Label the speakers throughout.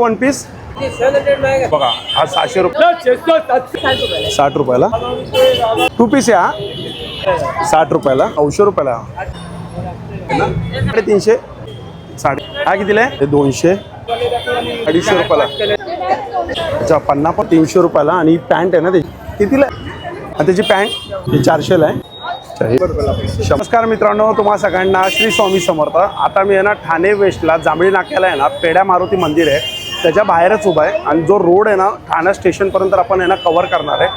Speaker 1: One piece बघा हा सहाशे रुपये साठ रुपयाला. टू पीस आहे हा साठ रुपयाला नऊशे रुपयाला. साडे तीनशे साडे हा कितीला आहे? दोनशे. अडीचशे रुपयाला. अच्छा पन्नास पण तीनशे रुपयाला आणि ही पॅन्ट आहे ना त्याची. कितीला आहे? आणि त्याची पॅन्ट ही चारशेला आहे. नमस्कार मित्रांनो तुम्हा सगळ्यांना श्री स्वामी समर्थ. आता मी आहे ना ठाणे वेस्टला जांभळी नाक्याला आहे ना पेड्या मारुती मंदिर आहे. त्याच्या बाहेरच उभा आहे आणि जो रोड आहे ना ठाणे स्टेशनपर्यंत आपण आहे ना कव्हर करणार आहे.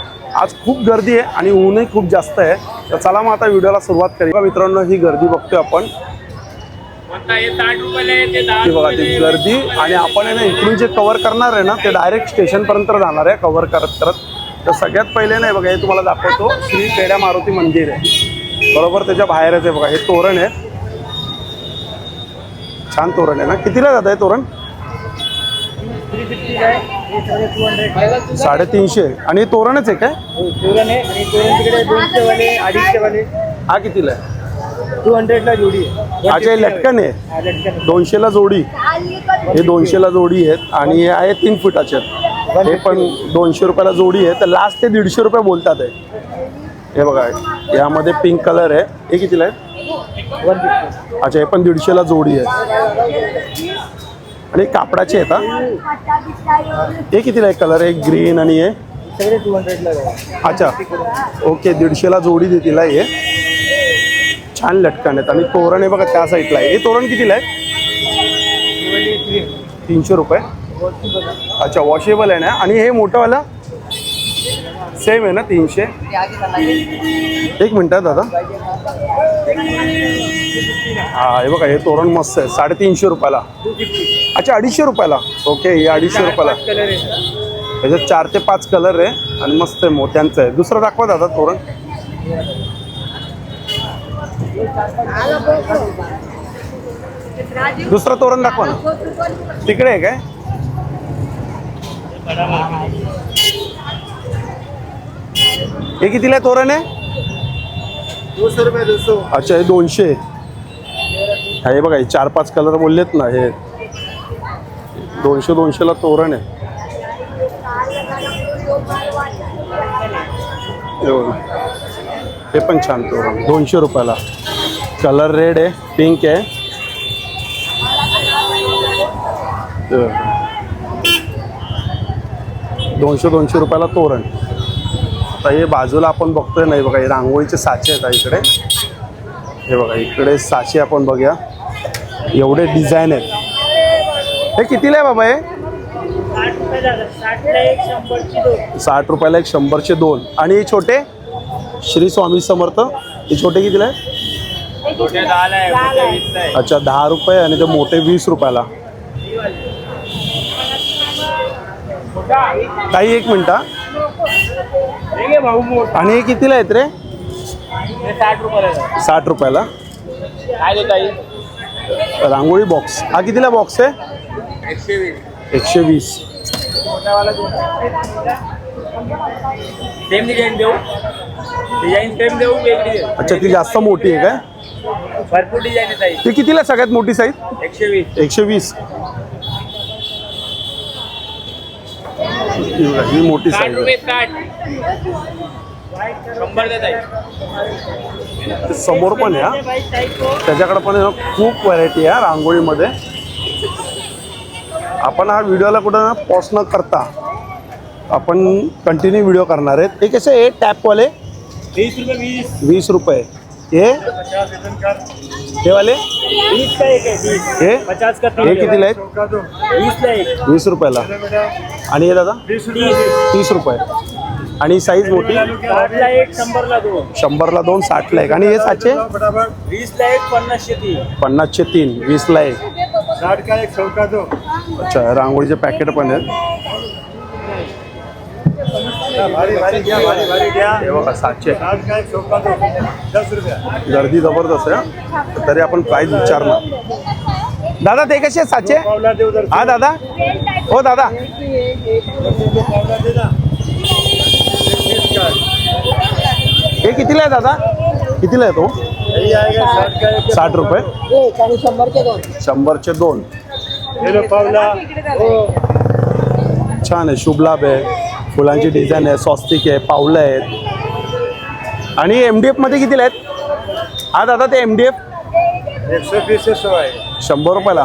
Speaker 1: आज खूप गर्दी आहे आणि ऊनही खूप जास्त आहे. तर चला मग आता व्हिडिओला सुरुवात करूया. मित्रांनो ही गर्दी बघतोय आपण. बघा ती गर्दी आणि आपण आहे ना इकडून जे कव्हर करणार आहे ना ते डायरेक्ट स्टेशनपर्यंत जाणार आहे कव्हर करत करत तर सगळ्यात पहिले नाही बघा हे तुम्हाला दाखवतो. श्री पेड्या मारुती मंदिर आहे. बरोबर त्याच्या बाहेरच आहे बघा. हे तोरण आहे. छान तोरण आहे ना? कितीला जात आहे तोरण? साडेतीनशे. आणि हे तोरणच आहे काय?
Speaker 2: तोरण आहे. आणि तोरण तिकडे दोनशे वाले अडीचशे वाले.
Speaker 1: हा कितीला आहे?
Speaker 2: टू हंड्रेडला जोडी आहे.
Speaker 1: अच्छा हे लटकन आहे.
Speaker 2: हा.
Speaker 1: दोनशेला जोडी. हे दोनशेला जोडी आहेत. आणि हे आहे तीन फुटाचे आहेत. हे पण दोनशे रुपयाला जोडी आहे. तर लास्ट ते दीडशे रुपये बोलतात आहे. हे बघा यामध्ये पिंक कलर आहे. हे कितीला आहे? अच्छा हे पण दीडशेला जोडी आहे. आणि कापडाचे आहेत हा? हे कितीला आहे कलर आहे ग्रीन आणि हे? अच्छा ओके दीडशेला जोडी देतीला हे छान लटकन आहेत. आणि तोरण आहे बघा त्या साईडला आहे. हे तोरण कितीला आहे? तीनशे रुपये. अच्छा वॉशेबल आहे ना? आणि हे मोठंवाला सेम आहे ना तीनशे एक मिनटं आहे दादा। हा हे बघा हे तोरण मस्त आहे साडेतीनशे रुपयाला. अच्छा अडीचशे रुपयाला. ओके हे अडीचशे रुपयाला. त्याच्यात चार ते पाच कलर आहे आणि मस्त आहे मोत्यांचं आहे. दुसरं दाखवा दादा तोरण. दुसरं तोरण दाखवा ना. तिकडे आहे काय? हे कितीला आहे तोरण आहे? अच्छा हे दोनशे. हा, बघा हे चार पाच कलर बोललेत ना हे. दोनशे दोनशेला तोरण आहे. हे पण छान तोरण दोनशे रुपयाला. कलर रेड आहे पिंक आहे. दोनशे दोनशे रुपयाला तोरण. आता हे बाजूला आपण बघतोय नाही बघा हे रांगोळीचे साचे आहेत इकडे. हे बघा इकडे साचे आपण बघूया. एवढे डिझाईन आहेत. हे कितीला आहे बाबा हे?
Speaker 2: साठ
Speaker 1: रुपयाला एक शंभरचे दोन. आणि हे छोटे? श्री स्वामी समर्थ. हे छोटे कितीला आहे अच्छा दहा रुपये आणि ते मोठे वीस रुपयाला. काही एक मिनटं आणि हे कितीला आहेत रे
Speaker 2: साठ रुपयाला आहे.
Speaker 1: साठ रुपयाला रांगोळी बॉक्स हा कितीला बॉक्स आहे
Speaker 2: एकशे वीस सेम डिझाईन देऊ डिझाईन सेम देऊ वेगळी
Speaker 1: अच्छा ती जास्त मोठी आहे काय
Speaker 2: भरपूर डिझाईन आहे
Speaker 1: ती कितीला सगळ्यात मोठी साईज
Speaker 2: एकशे वीस
Speaker 1: एकशे वीस ही मोठी साईज आहे ते समोर पण हा. त्याच्याकडे पण खूप व्हरायटी आहे रांगोळीमध्ये. आपण हा व्हिडिओला कुठं ना पॉज न करता आपण कंटिन्यू व्हिडिओ करणार आहेत. हे कसे आहे? टॅपवाले
Speaker 2: वीस रुपये वीस
Speaker 1: रुपये. हे हे वाले
Speaker 2: वीस का एक आहे वीस.
Speaker 1: हे
Speaker 2: पचास का
Speaker 1: हे कितीला आहेत?
Speaker 2: वीस ला एक.
Speaker 1: वीस रुपयाला. आणि हे दादा?
Speaker 2: तीस
Speaker 1: रुपये. आणि साईज मोठी?
Speaker 2: साठला एक शंभरला दोन.
Speaker 1: शंभरला दोन साठला एक. आणि हे सातशे?
Speaker 2: वीसला एक पन्नासशे तीन.
Speaker 1: पन्नासचे तीन वीसला एक.
Speaker 2: साठ का एक चौका दो
Speaker 1: अच्छा रांगोळीचे पॅकेट पण आहेत
Speaker 2: भारी भारी घ्या भारी भारी घ्या
Speaker 1: हे बघा सातशे.
Speaker 2: साठ का एक चौका दो दस रुपया.
Speaker 1: गर्दी जबरदस्त आहे हा. तरी आपण प्राईस विचारणार. दादा ते कसे सातशे? हा दादा. हो दादा.
Speaker 2: पावला दे ना
Speaker 1: हे कितीला आहे दादा? कितीला आहे तो?
Speaker 2: साठ
Speaker 1: रुपये
Speaker 3: शंभरचे दोन
Speaker 1: शंभरचे दोन.
Speaker 2: ये लो पावला.
Speaker 1: छान आहे शुभलाभ आहे. फुलांची डिझाईन आहे स्वस्तिक आहे पावलं आहेत. आणि एम डी एफमध्ये कितीला आहेत? हा दादा ते एम डी एफ
Speaker 2: एक सौ बीस से सौ आहे.
Speaker 1: शंभर रुपयाला.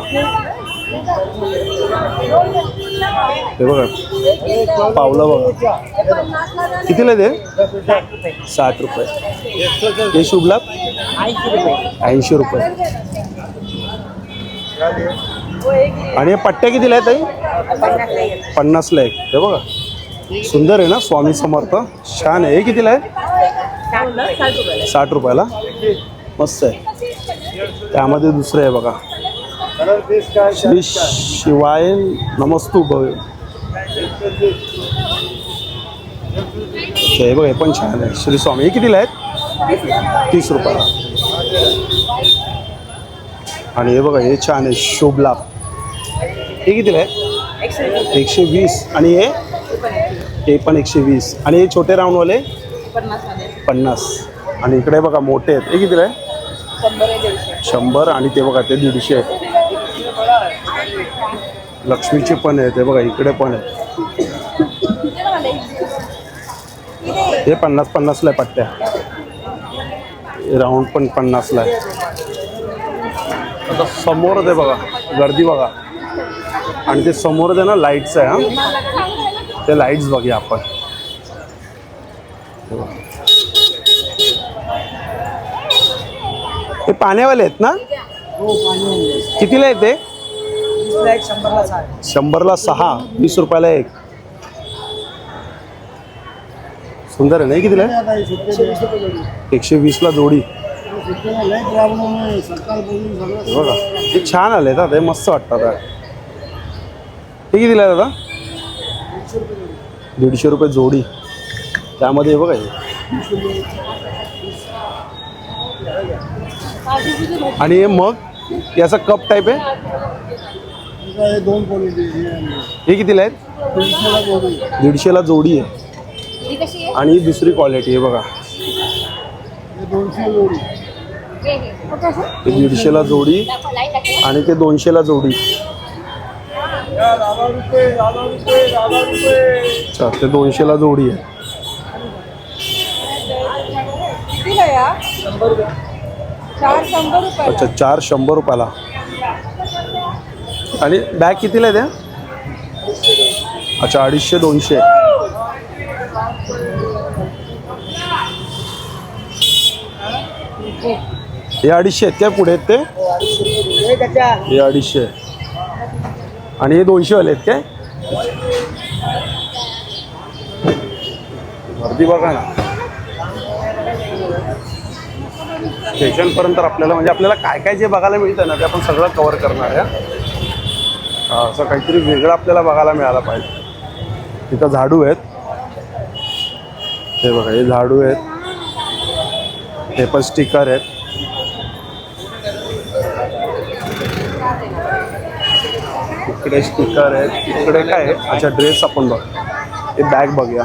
Speaker 1: हे बघा. पावलं बघा. कितीला ते साठ रुपये. हे शुभलाभ
Speaker 3: ऐंशी रुपये.
Speaker 1: आणि पट्ट्या कितीला आहेत ताई?
Speaker 3: एक.
Speaker 1: पन्नासला एक. हे बघा. सुंदर आहे ना स्वामी समर्थ. छान आहे. हे कितीला आहे?
Speaker 3: साठ रुपयाला.
Speaker 1: मस्त आहे. त्यामध्ये दुसरं आहे बघा. श्री शिवाय नमस्तू भव्य हे बघा हे पण छान आहे. श्री स्वामी हे कितीला आहेत? तीस रुपयाला. आणि हे बघा हे छान आहे. शुभ लाभ. हे कितीला आहे?
Speaker 3: एकशे वीस.
Speaker 1: आणि हे? हे पण एकशे वीस. आणि हे छोटे राऊंडवाले. पन्नास. आणि इकडे बघा मोठे आहेत. हे कितीला आहे?
Speaker 3: शंभर
Speaker 1: आणि ते बघा ते दीडशे आहेत. लक्ष्मीचे पण आहेत. हे बघा इकडे पण आहेत. हे पन्नास पन्नासला आहे पट्ट्या. राऊंड पण पन्नासला आहे. आता समोर आहे बघा गर्दी बघा. आणि ते समोर आहे ना लाईट्स आहे हा. ते लाईट्स बघूया आपण. हे. हे पाण्यावाले आहेत. ना कितीला आहे ते
Speaker 3: वीसला एक, शंभरला
Speaker 1: सहा वीस रुपयाला एक. सुंदर आहे नाही कितीला?
Speaker 3: एकशे
Speaker 1: वीसला जोडी. बघा ते छान आले ते मस्त वाटतात. हे कितीला दादा? दीडशे रुपये जोडी. त्यामध्ये हे बघा हे. आणि हे मग? याचा कप टाईप आहे?
Speaker 2: दोन
Speaker 1: हे कितीला आहेत? दीडशेला जोडी आहे. आणि दुसरी क्वालिटी आहे बघा. दीडशेला जोडी आणि ते दोनशेला जोडी
Speaker 2: दादा रुपये दादा रुपये दादा रुपये
Speaker 1: अच्छा ते दोनशेला जोडी आहे.
Speaker 3: कितीला या? चार शंभर रुपये
Speaker 1: अच्छा चार शंभर रुपयाला. आणि बॅग कितीला आहे त्या? अच्छा अडीचशे दोनशे. हे अडीचशे आहेत काय पुढे आहेत ते?
Speaker 3: हे
Speaker 1: हे अडीचशे. आहे. आणि हे दोनशेवाले आहेत काय? गर्दी बघा ना. स्टेशनपर्यंत आपल्याला म्हणजे आपल्याला काय काय जे बघायला मिळतं ना ते आपण सगळं कवर करणार आहे. असं काहीतरी वेगळं आपल्याला बघायला मिळालं पाहिजे. तिथं झाडू आहेत. हे बघा हे झाडू आहेत. हे पण स्टिकर आहेत. इकडे स्पीकर आहेत इकडे काय आहे? अच्छा ड्रेस आपण बघ. हे बॅग बघूया.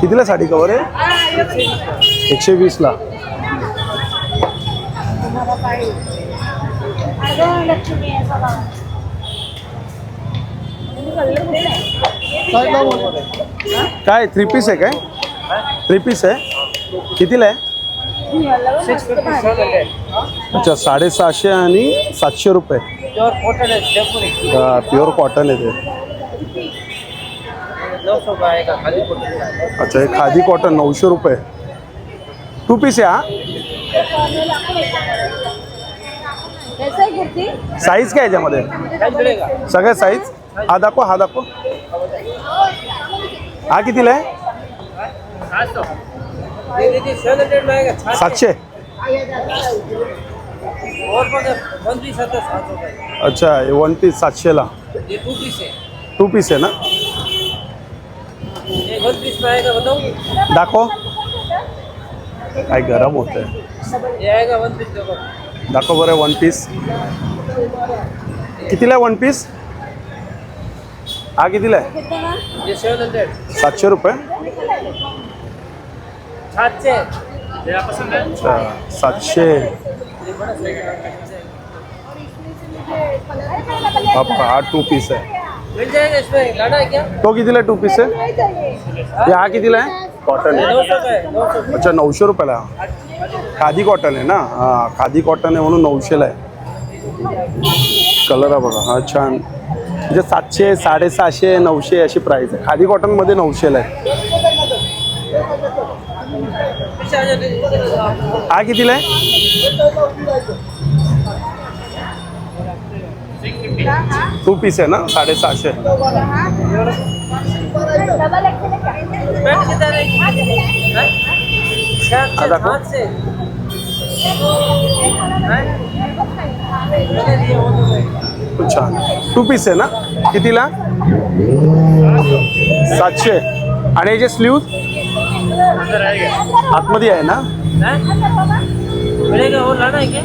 Speaker 1: कितीला साडी कवर आहे? एकशे वीसला. काय थ्री पीस आहे काय? थ्री पीस आहे. कितीला आहे. अच्छा साडेसहाशे आणि सातशे रुपये.
Speaker 3: कॉटन आहे जयपुरी
Speaker 1: प्युअर कॉटन आहे ते.
Speaker 3: का खाली
Speaker 1: अच्छा हे खादी कॉटन नऊशे रुपये. टू पीस आहे हा? साईज काय याच्यामध्ये?
Speaker 3: काय
Speaker 1: सगळ्या साईज हा दाखव हा दाखव. हा कितीला आहे?
Speaker 3: सात सौ ये दीदी सेवन हंड्रेड में आएगा छाछ
Speaker 1: सातशे.
Speaker 3: सात सौ
Speaker 1: अच्छा हे वन पीस सातशेला
Speaker 3: ये टू पीस है
Speaker 1: ना?
Speaker 3: ये
Speaker 1: दाखव. काय गरम होत आहे
Speaker 3: ये
Speaker 1: दाखव बरं वन पीस आहे वन पीस
Speaker 3: ये सेवन हंड्रेड
Speaker 1: सातशे रुपये.
Speaker 3: सातशे.
Speaker 2: तेरा पसंद है
Speaker 1: अच्छा सातशे. हा बघा, हा टू पीस आहे.
Speaker 3: मिल जाएगा इसमें लाना है क्या?
Speaker 1: तो कितीला टू पीस आहे? हे हा कितीला आहे? कॉटन आहे.
Speaker 3: है
Speaker 1: अच्छा नऊशे रुपयाला खादी कॉटन आहे ना? हां खादी कॉटन आहे म्हणून नऊशेला आहे. कलर आहे बघा हा छान. म्हणजे सातशे साडेसहाशे नऊशे अशी प्राईस आहे. खादी कॉटनमध्ये नऊशेला आहे. आय कितीला आहे? टू पीस आहे ना? साडेसहाशे. छान टू पीस आहे ना? कितीला? सातशे. आणि याचे
Speaker 2: स्लीव
Speaker 1: आतमध्ये आहे ना?
Speaker 3: हैं? है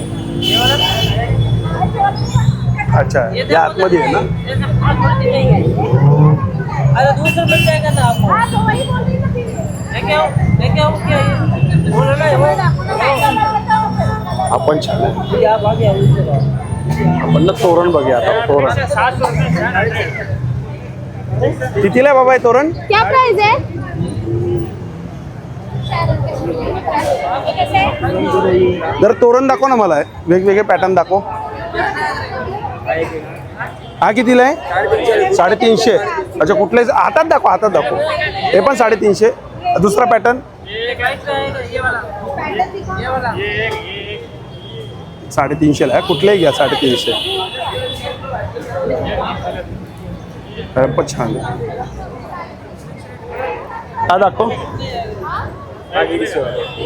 Speaker 1: अच्छा
Speaker 3: ये
Speaker 1: या आतमध्ये आहे ना?
Speaker 3: ये सब पाँच पाँच दिन नहीं है अरे दूसरा मिल जाएगा ना आपको लेके आओ लेके आओ क्या ये वो लेना है वो
Speaker 1: आपण छान आहे. आपण ना तोरण बघूया आता तोरण. कितीला आहे बाबा हे तोरण?
Speaker 4: क्या प्राइस है
Speaker 1: जर तोरण दाखव ना मला. वेगवेगळे पॅटर्न दाखव. हा कितीला आहे? साडेतीनशे. अच्छा कुठले हातात दाखव हातात दाखव. हे पण साडेतीनशे. दुसरा पॅटर्न साडेतीनशेला आहे. कुठलेही घ्या साडेतीनशे. पण छान हा दाखव.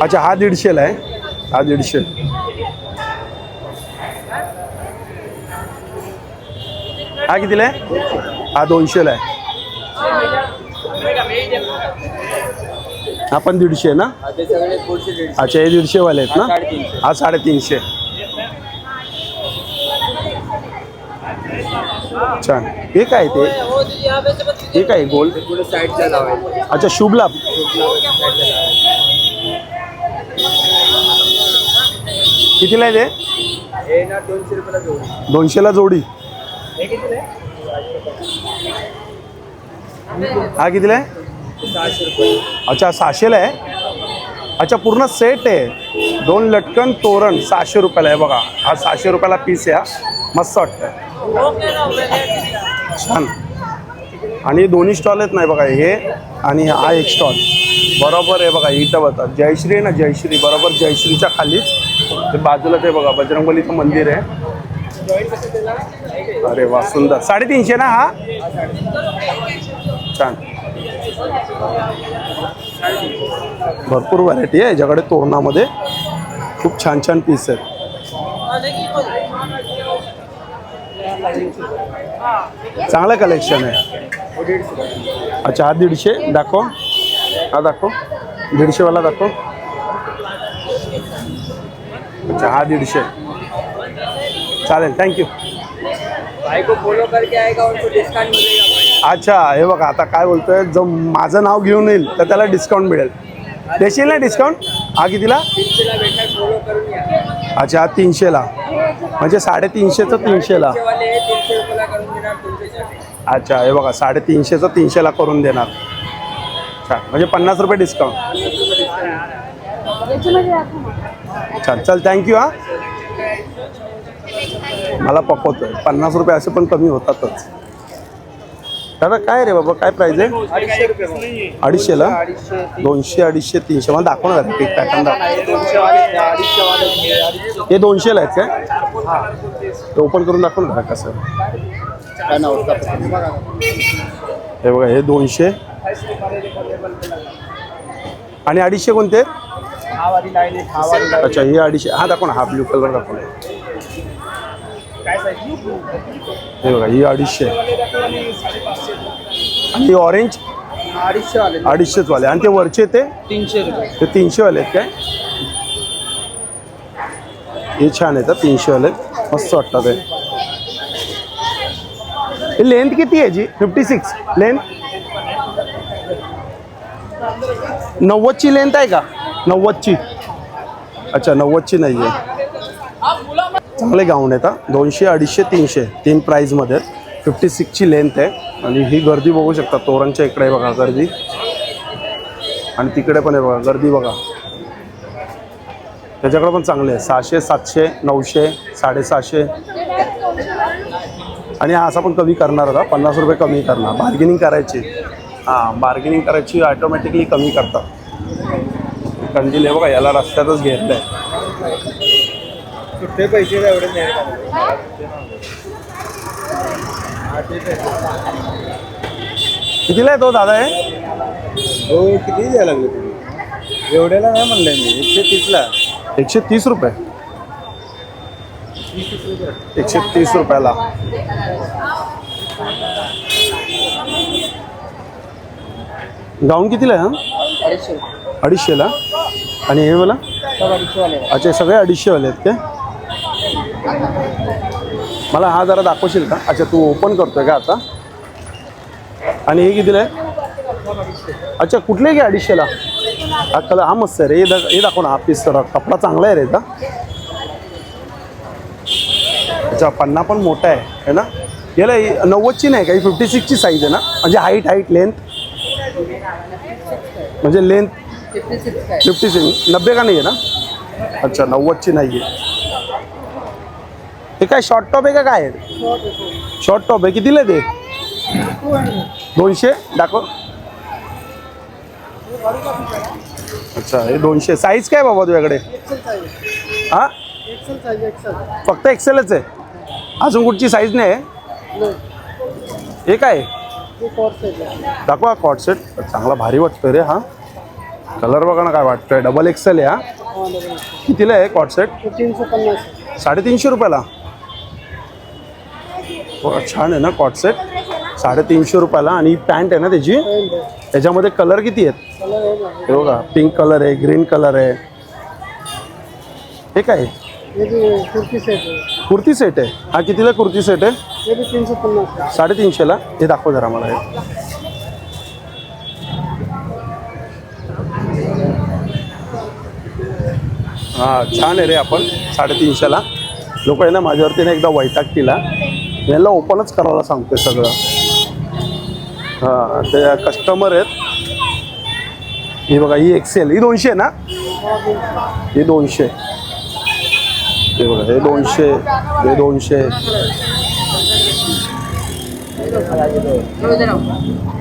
Speaker 1: अच्छा हा दीडशेला आहे. हा दीडशे. हा कितीला आहे? हा दोनशेला आहे. हा पण दीडशे ना? अच्छा हे दीडशेवाले आहेत ना? हा साडेतीनशे. छान. हे काय ते? हे काय
Speaker 3: गोल?
Speaker 1: अच्छा शुभ लाभ कितीला आहे ते? दोनशेला जोडी. हा कितीला आहे? अच्छा सहाशेला आहे? अच्छा पूर्ण सेट आहे. दोन लटकन तोरण सहाशे रुपयाला आहे बघा. हा सहाशे रुपयाला पीस आहे हा. मस्त वाटतं छान. आणि दोन्ही स्टॉल आहेत नाही बघा हे आणि हा एक स्टॉल बरोबर आहे बघा इथं बघा. जयश्री आहे ना जयश्री. बरोबर जयश्रीच्या खालीच ते बाजूला ते बघा बजरंगबलीचं मंदिर आहे. अरे वा सुंदर. साडेतीनशे ना हा? छान. भरपूर व्हरायटी आहे याच्याकडे तोरणामध्ये. खूप छान छान पीस आहेत. चांगलं कलेक्शन आहे. अच्छा हा दीडशे दाखव. हा दाखव. दीडशेवाला दाखव. अच्छा हा दीडशे. चालेल थँक्यू
Speaker 3: भाई को फॉलो करके आएगा उनको डिस्काउंट मिलेगा भाई
Speaker 1: अच्छा हे बघा आता काय बोलतोय जो माझं नाव घेऊन येईल तर त्याला डिस्काउंट मिळेल. देशील ना डिस्काउंट हा कितीला? अच्छा हा तीनशेला. म्हणजे साडेतीनशेचं तीनशेला. अच्छा हे बघा साडेतीनशेचं तीनशेला करून देणार. छान म्हणजे पन्नास रुपये डिस्काउंट छान चल थँक्यू हा. मला पकवतोय. पन्नास रुपये असे पण कमी होतातच. दादा काय रे बाबा काय प्राईज आहे? अडीचशेला
Speaker 3: अडीचशे
Speaker 1: दोनशे अडीचशे तीनशे. मला दाखव ना पीक पॅटर्न दाखव. हे दोनशेला आहेत काय? ते ओपन करून दाखव ना कसं.
Speaker 3: काय नाव बघा
Speaker 1: हे बघा हे दोनशे. आणि अडीचशे कोणते?
Speaker 3: हा हा
Speaker 1: अच्छा हे अडीचशे हा दाखव ना हा ब्ल्यू कलर दाखव हे बघा ही अडीचशे. आणि ही ऑरेंज
Speaker 3: अडीचशे वाले
Speaker 1: अडीचशेच वाले. आणि ते वरचे ते?
Speaker 3: तीनशे रुपये.
Speaker 1: ते तीनशे वाले आहेत काय? हे छान आहेत तीनशे वाले. मस्त वाटतात हे. लेंथ किती आहे याची? फिफ्टी सिक्स लेंथ नव्वदची लेंथ आहे का? नव्वदची. अच्छा नव्वदची नाही आहे चांगले गाऊन आहेत हा. दोनशे अडीचशे तीनशे तीन प्राईजमध्ये आहेत फिफ्टी सिक्सची लेंथ आहे. आणि ही गर्दी बघू शकता तोरणच्या इकडे आहे बघा गर्दी. आणि तिकडे पण आहे बघा गर्दी बघा. त्याच्याकडे पण चांगले आहे. सहाशे सातशे नऊशे साडेसहाशे. आणि हा असा पण कमी करणार होता. पन्नास रुपये कमी करणार. बार्गेनिंग करायची. हां बार्गेनिंग करायची ऑटोमॅटिकली कमी करतात. कंदील आहे बघा याला रस्त्यातच घेतलं आहे
Speaker 2: सुट्टे पैसे एवढे नाही
Speaker 1: कितीला आहे तो दादा आहे
Speaker 2: हो किती द्यायला लागले तुम्ही एवढ्याला नाही म्हणलंय मी एकशे तीसला.
Speaker 1: एकशे तीस रुपये. एकशे तीस रुपयाला. गाऊन कितीला आहे हा? अडीचशेला? आणि हे वाला? अच्छा हे सगळे अडीचशेवाले आहेत ते मला हा जरा दाखवशील का? अच्छा तू ओपन करतोय का आता? आणि हे कितीला आहे? अच्छा कुठले घे अडीचशेला? हा कलर हा मस्त आहे रे. हे दा हे दाखव ना हा पीस तर कपडा चांगला आहे रे का अच्छा पन्ना पण मोठा आहे है ना? याला ही नव्वदची नाही काही फिफ्टी सिक्सची साईज आहे ना? म्हणजे हाईट हाईट लेंथ म्हणजे लेंथ फिफ्टी सिक्स नब्बे का नाही आहे ना? अच्छा नव्वदची नाही आहे हे काय शॉर्ट टॉप आहे का काय? शॉर्ट टॉप आहे. कितीला ते? दोनशे? दाखव. अच्छा हे दोनशे. साईज काय बाबा तुझ्याकडे? हा? फक्त एक्सेलच आहे. अजून कुठची साईज नाही आहे? हे काय? दाखवा कॉट सेट चांगला भारी वाटतोय रे हा. कलर बघा ना काय वाटतोय. डबल एक्सेल आहे हा कितीला आहे कॉट सेट
Speaker 4: तीनशे पन्नास.
Speaker 1: साडेतीनशे रुपयाला. हो, छान आहे ना कॉट सेट साडेतीनशे रुपयाला. आणि पॅन्ट आहे ना त्याची? त्याच्यामध्ये कलर किती आहेत?
Speaker 4: आहे
Speaker 1: हे बघा पिंक कलर आहे ग्रीन कलर आहे. हे काय? आहे?
Speaker 4: कुर्ती सेट है
Speaker 1: कुर्ती सेट आहे. हा कितीला कुर्ती सेट आहे?
Speaker 4: ये भी पन्नास.
Speaker 1: साडेतीनशेला? हे दाखव जरा मला हे. हां छान आहे रे आपण. साडेतीनशेला. लोक आहे ना माझ्यावरती ना एकदा वैताग केला याला ओपनच करायला सांगतोय सगळं. हां ते कस्टमर आहेत. ही बघा ही एक्सेल ही दोनशे ना? ही दोनशे. हे बघा हे दोनशे हे दोनशे.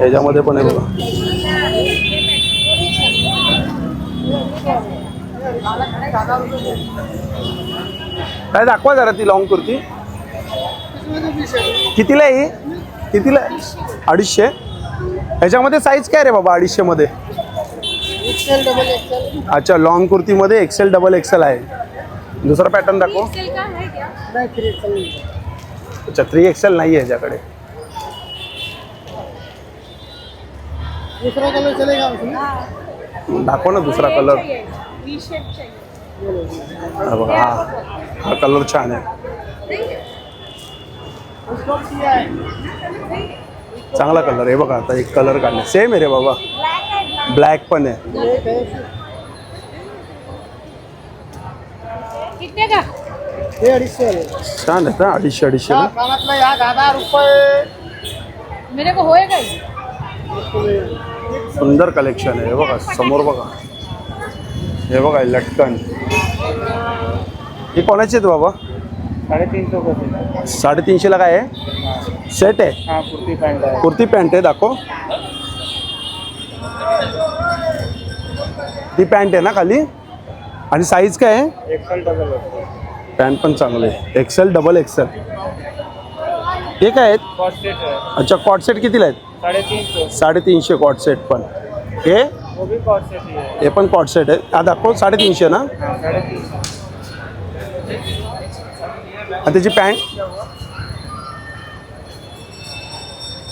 Speaker 1: याच्यामध्ये पण आहे बघा. काय दाखवा जरा ती लॉंग कुर्ती. कितीला आहे ही? कितीला? अडीचशे? ह्याच्यामध्ये साईज काय रे बाबा अडीचशे मध्ये
Speaker 4: एक्सेल डबल एक्सेल
Speaker 1: अच्छा लॉंग कुर्तीमध्ये एक्सेल डबल एक्सेल आहे. दुसरा पॅटर्न दाखव। अच्छा थ्री एक्सेल नाही आहे ह्याच्याकडे
Speaker 4: दूसरा कलर चलेगा उसमें
Speaker 1: दाखव ना दुसरा कलर हा बघा हा. हा कलर छान आहे. चांगला कलर आहे. बघा आता एक कलर काढले. सेम आहे रे बाबा. ब्लॅक पण आहे.
Speaker 4: ये एक है
Speaker 5: कितने का?
Speaker 4: ये अडीचशे वाले
Speaker 1: छान आहे ना अडीचशे अडीचशे
Speaker 4: या कानातलं या दहा रुपये.
Speaker 5: मेरे को होएगा ही.
Speaker 1: सुंदर कलेक्शन आहे. हे बघा समोर बघा. हे बघा लटकन. हे कोणाचे आहेत बाबा?
Speaker 2: साडेतीन सौ का
Speaker 1: साडेतीनशेला काय आहे? सेट आहे?
Speaker 2: हाँ कुर्ती
Speaker 1: पॅन्ट आहे. दाखव. ती पॅन्ट आहे ना खाली? आणि साईज काय आहे?
Speaker 2: एक्सल डबल
Speaker 1: पॅन्ट पण चांगले एक्सेल डबल एक्सेल हे काय आहेत? अच्छा कॉट सेट कितीला आहेत? साडेतीनशे. कॉट सेट पण. हे?
Speaker 2: ही
Speaker 1: पण कॉट सेट आहे. हा दाखव साडेतीनशे ना? आणि त्याची पॅन्ट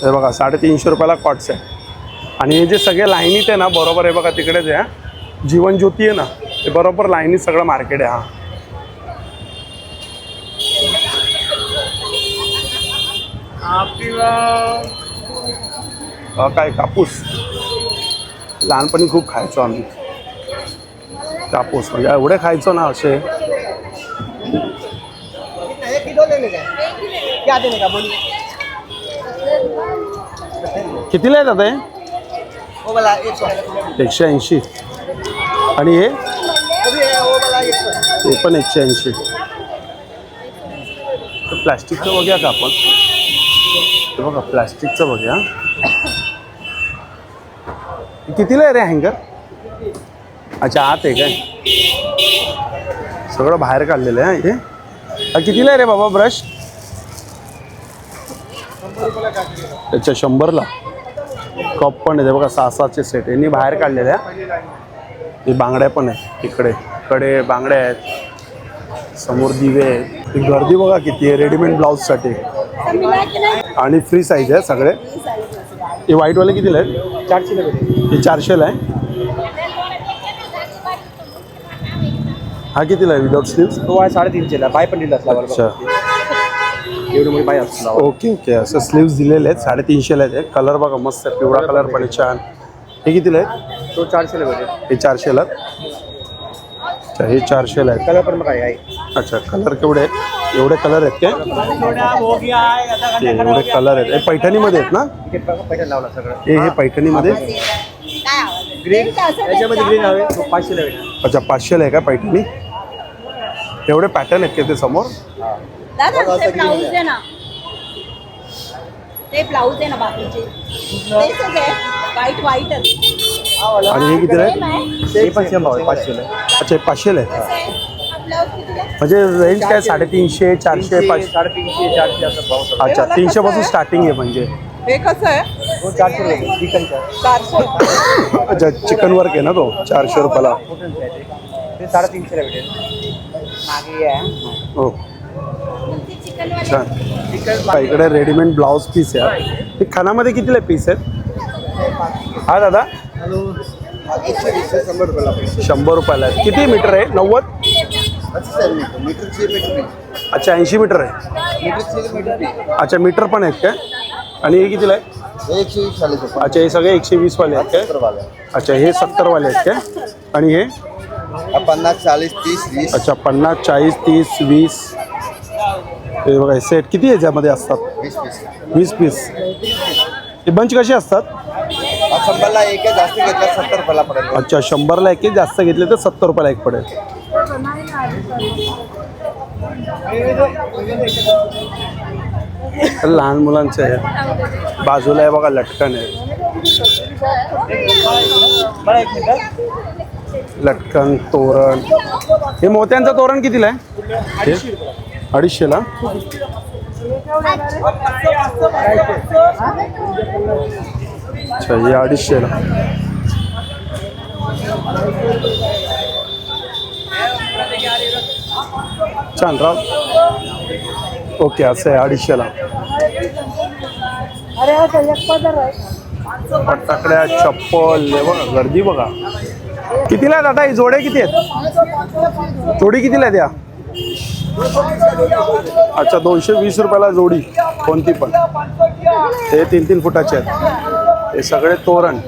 Speaker 1: हे बघा साडेतीनशे रुपयाला कॉट सेट आणि हे जे सगळे लाईनीत आहे ना बरोबर आहे बघा तिकडेच आहे हा. जीवन ज्योती आहे ना ते बरोबर लाईनीत सगळं मार्केट आहे हा. काय कापूस? लहानपणी खूप खायचो आम्ही. कापूस म्हणजे एवढे खायचो ना असे. कितीला येतात आता एकशे ऐंशी. आणि हे? ते पण एकशे ऐंशी. प्लॅस्टिकचं बघूया का आपण? बघा प्लॅस्टिकचं बघूया. कितीला आहे रे हँगर? अच्छा आत आहे काय? सगळं बाहेर काढलेलं आहे हे हा, कितीला आहे रे बाबा ब्रश? अच्छा शंभरला. कप पण आहे बघा सहा सहाचे सेट यांनी बाहेर काढलेले आहे हे बांगड्या पण आहे इकडे. कडे बांगड्या आहेत. समोर दिवे आहेत. ही गर्दी बघा किती आहे रेडीमेड ब्लाऊजसाठी आणि फ्री साईज आहे सगळे. हे व्हाईटवाले कितीला आहेत?
Speaker 2: चारशे
Speaker 1: हे चारशेला आहे. हा कितीला आहे विदाउट स्लीव्स?
Speaker 2: तो आहे साडेतीनशेला. बाय पण दिला असला
Speaker 1: अच्छा.
Speaker 2: एवढी मोठी बाय असला
Speaker 1: ओके ओके. असं स्लीव्स दिलेले आहेत साडेतीनशेला आहेत. कलर बघा मस्त आहे पिवळा कलर पण आहे छान. हे कितीला आहेत?
Speaker 2: तो चारशेला भेटेल.
Speaker 1: हे चारशेला आहेत. अच्छा हे चारशेला आहेत.
Speaker 2: कलर पण बघा आहे.
Speaker 1: अच्छा कलर केवढे आहेत? एवढे कलर आहेत ते? एवढे कलर आहेत. हे पैठणीमध्ये आहेत ना?
Speaker 2: पैसा लावला सगळं
Speaker 1: हे हे पैठणीमध्ये?
Speaker 2: ग्रीन याच्यामध्ये ग्रीन हवे. तो पाचशेला भेटेल
Speaker 1: अच्छा पाचशेला आहे का पैठणी? एवढे पॅटर्न आहेत का ते समोर?
Speaker 6: दादा ते ब्लाऊज आहे ना. बाकीचे. व्हाईट व्हाईटच
Speaker 1: आणि हे कितीला आहे?
Speaker 2: हे पाचशेला
Speaker 1: अच्छा हे पाचशेला आहे. म्हणजे रेंज काय? साडेतीनशे चारशे पाचशे
Speaker 2: साडेतीनशे चारशे असं भाव
Speaker 1: अच्छा तीनशे पासून स्टार्टिंग आहे म्हणजे.
Speaker 7: हे कसं आहे?
Speaker 2: चिकनचा
Speaker 7: चारशे
Speaker 1: अच्छा चिकन वर्क आहे ना तो? चारशे रुपयाला.
Speaker 2: कॉटनचा आहे ते ते साडेतीनशेला भेटेल. मागे आहे
Speaker 1: हो.
Speaker 6: चिकन
Speaker 1: छान. हा, इकडे रेडीमेड ब्लाऊज पीस आहे हे. खानामध्ये कितीला पीस आहेत? हा दादा?
Speaker 4: शंभर रुपयाला.
Speaker 1: आहेत किती मीटर आहे? नव्वद?
Speaker 4: अच्छा
Speaker 1: ऐंशी मीटर आहे. अच्छा मीटर पण आहेत काय? आणि हे कितीला आहे? अच्छा हे सगळे एकशे वीस वाले आहेत काय?
Speaker 4: वाले.
Speaker 1: अच्छा हे सत्तर वाले आहेत काय? आणि हे?
Speaker 4: पन्नास चालीस तीस बीस
Speaker 1: अच्छा पन्नास चाळीस तीस वीस. हे बघा सेट किती याच्यामध्ये असतात?
Speaker 4: पीस.
Speaker 1: वीस पीस. हे बंच कसे असतात?
Speaker 4: संभाला एक जास्त घेतला सत्तर रुपयाला पडेल.
Speaker 1: अच्छा शंभरला एक जास्त घेतले तर सत्तर रुपयाला एक पडेल. लहान मुलांचे आहेत बाजूला आहे बघा लटकन आहे. लटकन तोरण. हे मोत्यांचं तोरण कितीला आहे? अडीचशेला अच्छा हे अडीचशेला छान राव ओके असं आहे अडीचशेला. फटाकड्या चप्पल बघा गर्दी बघा. कितीला आहेत आता? ही जोड्या किती आहेत? जोडी कितीला आहेत या अच्छा दोनशे वीस रुपयाला जोडी कोणती पण. हे तीन तीन फुटाचे आहेत. हे सगळे तोरण.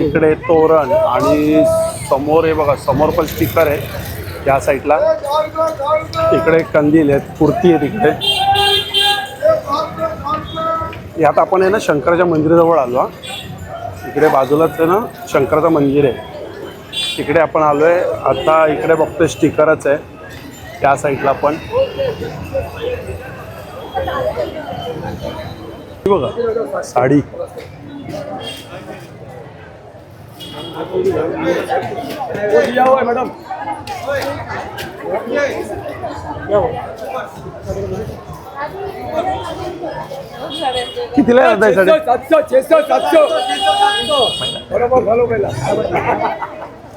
Speaker 1: इकडे तोरण आणि समोर हे बघा समोर पण स्टिकर आहे. या साईडला. इकडे कंदील आहेत कुर्ती आहे तिकडे यात आपण आहे ना शंकराच्या मंदिराजवळ आलो हा. इकडे बाजूलाच आहे ना शंकराचं मंदिर आहे. तिकडे आपण आलो आहे आता इकडे बघतोय स्टिकरच आहे त्या साईडला पण. बघा साडी. मॅडम कितीला आहे दादा ही साडी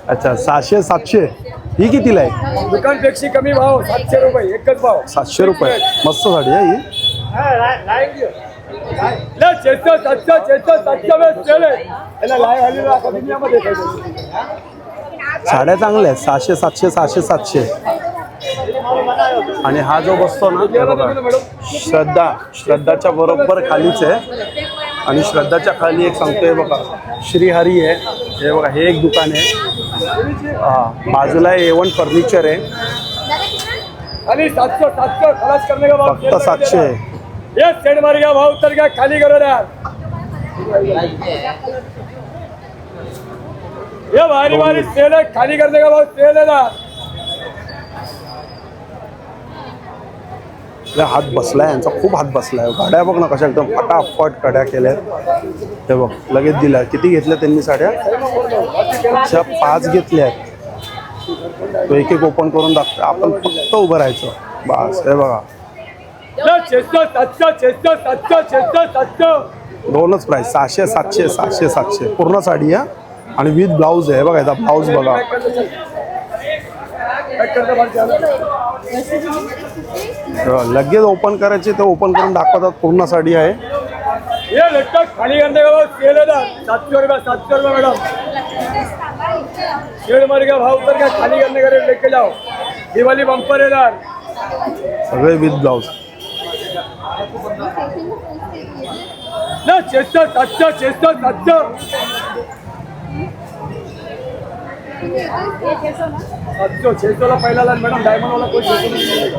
Speaker 1: अच्छा सहाशे सातशे. ही कितीला आहे?
Speaker 2: दुकानपेक्षा कमी भाव सातशे रुपये एकच भाव.
Speaker 1: सातशे रुपये. मस्त साडी आहे ही. साड्या चांगल्या आहेत सहाशे सातशे सहाशे सातशे. आणि हा जो बसतो ना हे बघा. श्रद्धा श्रद्धाच्या बरोबर खालीच आहे. आणि श्रद्धाच्या खाली एक सांगतोय बघा. श्रीहरी आहे. हे बघा हे एक दुकान आहे. हा बाजूला ए वन फर्निचर आहे.
Speaker 2: खाली सातशे सातशे. खलास ये सेड मार गया भाव उतर गया खाली करो ये भारी भारी सेल है खाली करने का भाव सेल है ना?
Speaker 1: हात बसलाय यांचा खूप हात बसलाय. गाड्या बघ ना कशा एकदम फटाफट कड्या केल्या हे बघ लगेच दिल्या. किती घेतल्या त्यांनी साड्या? अच्छा पाच घेतल्या आहेत. तो एक एक ओपन करून दाखतो आपण फक्त उभं राहायचं. बस हे बघा. दोनच प्राईस सहाशे सातशे सहाशे सातशे. पूर्ण साडी आहे आणि विथ ब्लाऊज आहे. बघा याचा ब्लाऊज बघा. लगेच ओपन करायचे ते ओपन करून दाखवतात. पूर्ण साडी आहे.
Speaker 2: खाली रुपया रुपया मैडम भाव उतर गया खाली करने का रेट लेके जाओ. दिवाली बम्पर ना
Speaker 1: सगळे विथ ब्लाऊज
Speaker 2: सातशे सातशे सातशे सौ ला पहिला लाल मॅडम डायमंड वाला।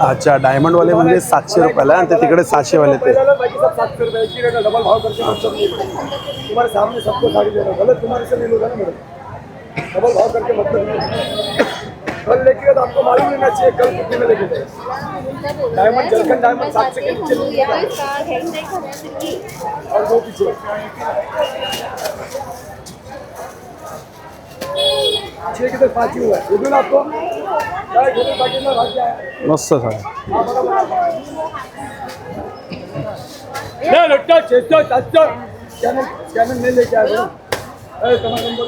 Speaker 1: अच्छा म्हणजे सातशे रुपयाला आहे आणि ते तिकडे सहाशेवाले ते.
Speaker 2: पहिला लाल बाकी सब सात सौ रुपये एक ही रेट है, डबल भाव करके ना कल लेके गए तो आपको मालूम लेना चाहिए कल कितने में लेके गए डायमंड जलखन डायमंड सात से नीचे। और वो पीछे। छह की तो पाँच हुआ है। ये भी ना आपको ना
Speaker 1: मस्त साडी
Speaker 2: नहीं लुट्टा छह सौ सात सौ। स्कैनर स्कैनर नहीं लेके आए। तुम्हारा नंबर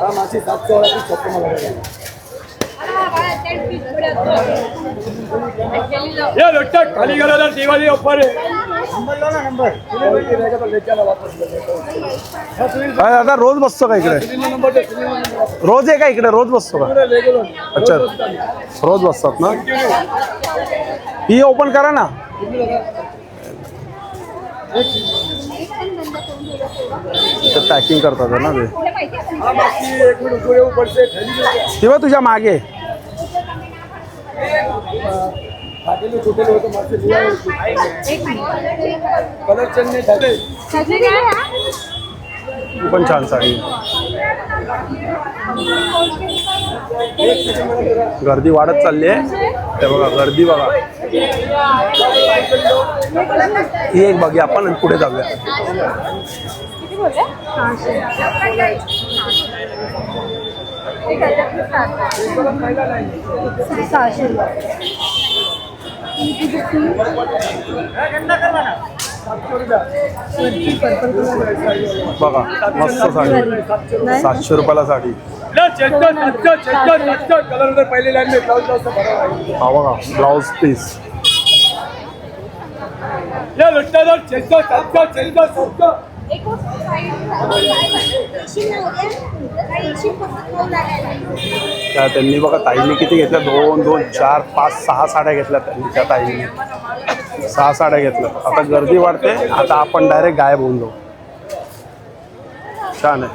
Speaker 2: हा माझी सात सौ छप्पन वाला खाली गेला ना ऑफर आहे आता
Speaker 1: काय रोज बसतो का इकडे? रोज आहे का इकडे? रोज बसतो का? अच्छा. रोज बसतात ना? ही ओपन करा ना. ते पॅकिंग करतात ना ते.
Speaker 2: हाँ
Speaker 1: तेव्हा तुझ्या मागे. पण छान साडी. गर्दी वाढत चालली आहे. ते बघा गर्दी बघा. ही एक बघूया आपण पुढे जाऊया. बघा मस्त साडी. सातशे रुपयाला साडी.
Speaker 2: ना चेस्टर चेस्टर चेस्टर चेस्टर कलर उधर पहले लाइन में ब्लाउज ब्लाउज से भरा हुआ
Speaker 1: है बघा ब्लाऊज पीस.
Speaker 2: ये लुट्टा दर चेस्टर चेस्टर चेस्टर चेस्टर
Speaker 1: त्या त्यांनी बघा ताईंनी किती घेतल्या? दोन दोन चार पाच सहा साड्या घेतल्या त्यांनी त्या ताईंनी. सहा साड्या घेतल्या. आता गर्दी वाढते. आता आपण डायरेक्ट गायब होऊन जाऊ. छान आहे.